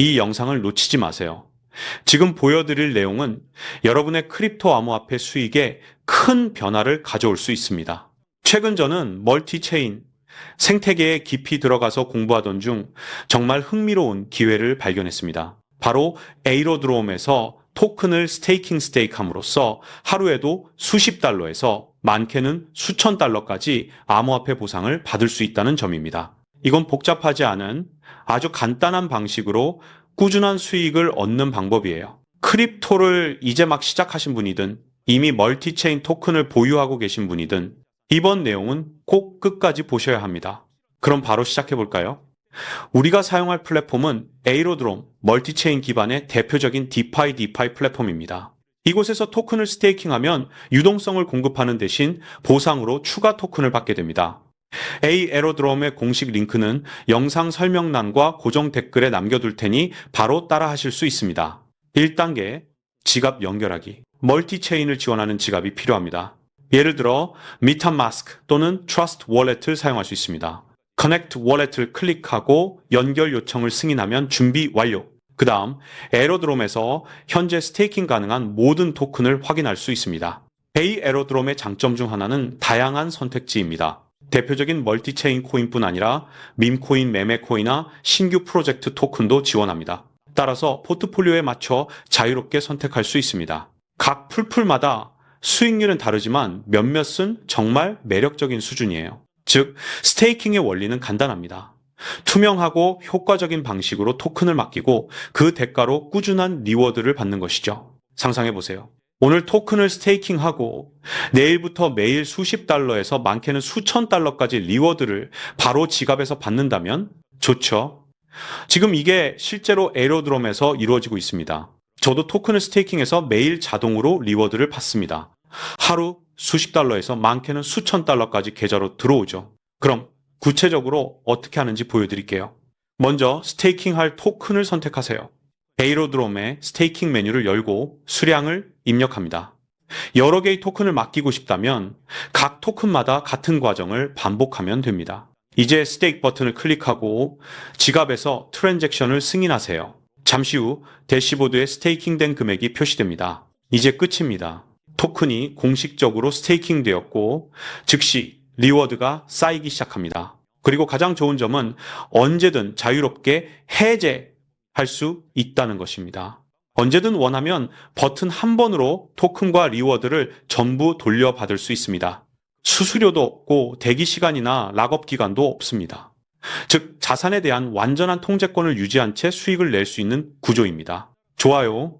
이 영상을 놓치지 마세요. 지금 보여드릴 내용은 여러분의 크립토 암호화폐 수익에 큰 변화를 가져올 수 있습니다. 최근 저는 멀티체인, 생태계에 깊이 들어가서 공부하던 중 정말 흥미로운 기회를 발견했습니다. 바로 에이로드롬에서 토큰을 스테이킹 스테이크함으로써 하루에도 수십 달러에서 많게는 수천 달러까지 암호화폐 보상을 받을 수 있다는 점입니다. 이건 복잡하지 않은 아주 간단한 방식으로 꾸준한 수익을 얻는 방법이에요. 크립토를 이제 막 시작하신 분이든 이미 멀티체인 토큰을 보유하고 계신 분이든 이번 내용은 꼭 끝까지 보셔야 합니다. 그럼 바로 시작해 볼까요? 우리가 사용할 플랫폼은 에이로드롬 멀티체인 기반의 대표적인 디파이 디파이 플랫폼입니다. 이곳에서 토큰을 스테이킹하면 유동성을 공급하는 대신 보상으로 추가 토큰을 받게 됩니다. A 에로드롬의 공식 링크는 영상 설명란과 고정 댓글에 남겨둘 테니 바로 따라 하실 수 있습니다. 1단계 지갑 연결하기 멀티체인을 지원하는 지갑이 필요합니다. 예를 들어 미타마스크 또는 트러스트 월렛을 사용할 수 있습니다. 커넥트 월렛을 클릭하고 연결 요청을 승인하면 준비 완료. 그 다음 에로드롬에서 현재 스테이킹 가능한 모든 토큰을 확인할 수 있습니다. A 에로드롬의 장점 중 하나는 다양한 선택지입니다. 대표적인 멀티체인 코인뿐 아니라 밈코인, 매매코인이나 신규 프로젝트 토큰도 지원합니다. 따라서 포트폴리오에 맞춰 자유롭게 선택할 수 있습니다. 각 풀풀마다 수익률은 다르지만 몇몇은 정말 매력적인 수준이에요. 즉, 스테이킹의 원리는 간단합니다. 투명하고 효과적인 방식으로 토큰을 맡기고 그 대가로 꾸준한 리워드를 받는 것이죠. 상상해 보세요. 오늘 토큰을 스테이킹하고 내일부터 매일 수십 달러에서 많게는 수천 달러까지 리워드를 바로 지갑에서 받는다면 좋죠. 지금 이게 실제로 에로드롬에서 이루어지고 있습니다. 저도 토큰을 스테이킹해서 매일 자동으로 리워드를 받습니다. 하루 수십 달러에서 많게는 수천 달러까지 계좌로 들어오죠. 그럼 구체적으로 어떻게 하는지 보여드릴게요. 먼저 스테이킹할 토큰을 선택하세요. 에이로드롬의 스테이킹 메뉴를 열고 수량을 입력합니다. 여러 개의 토큰을 맡기고 싶다면 각 토큰마다 같은 과정을 반복하면 됩니다. 이제 스테이크 버튼을 클릭하고 지갑에서 트랜잭션을 승인하세요. 잠시 후 대시보드에 스테이킹된 금액이 표시됩니다. 이제 끝입니다. 토큰이 공식적으로 스테이킹 되었고 즉시 리워드가 쌓이기 시작합니다. 그리고 가장 좋은 점은 언제든 자유롭게 해제 할 수 있다는 것입니다. 언제든 원하면 버튼 한 번으로 토큰과 리워드를 전부 돌려받을 수 있습니다. 수수료도 없고 대기 시간이나 락업 기간도 없습니다. 즉, 자산에 대한 완전한 통제권을 유지한 채 수익을 낼 수 있는 구조입니다. 좋아요.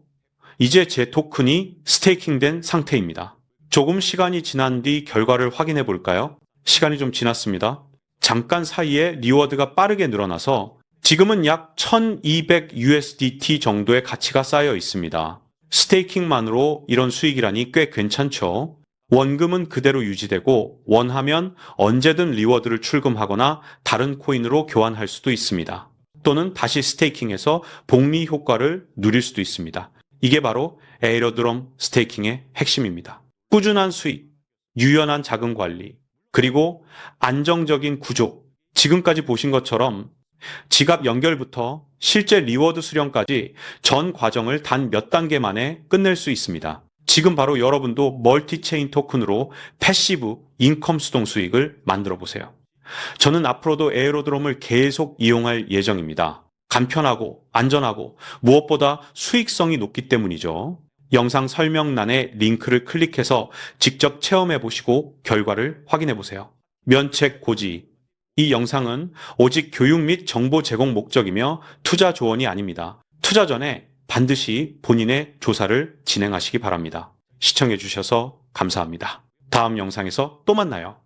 이제 제 토큰이 스테이킹된 상태입니다. 조금 시간이 지난 뒤 결과를 확인해 볼까요? 시간이 좀 지났습니다. 잠깐 사이에 리워드가 빠르게 늘어나서 지금은 약 1200 USDT 정도의 가치가 쌓여 있습니다. 스테이킹만으로 이런 수익이라니 꽤 괜찮죠? 원금은 그대로 유지되고 원하면 언제든 리워드를 출금하거나 다른 코인으로 교환할 수도 있습니다. 또는 다시 스테이킹해서 복리 효과를 누릴 수도 있습니다. 이게 바로 에이러드롬 스테이킹의 핵심입니다. 꾸준한 수익, 유연한 자금 관리, 그리고 안정적인 구조. 지금까지 보신 것처럼 지갑 연결부터 실제 리워드 수령까지 전 과정을 단 몇 단계 만에 끝낼 수 있습니다. 지금 바로 여러분도 멀티체인 토큰으로 패시브 인컴 수동 수익을 만들어 보세요. 저는 앞으로도 에어로드롬을 계속 이용할 예정입니다. 간편하고 안전하고 무엇보다 수익성이 높기 때문이죠. 영상 설명란에 링크를 클릭해서 직접 체험해 보시고 결과를 확인해 보세요. 면책 고지. 이 영상은 오직 교육 및 정보 제공 목적이며 투자 조언이 아닙니다. 투자 전에 반드시 본인의 조사를 진행하시기 바랍니다. 시청해 주셔서 감사합니다. 다음 영상에서 또 만나요.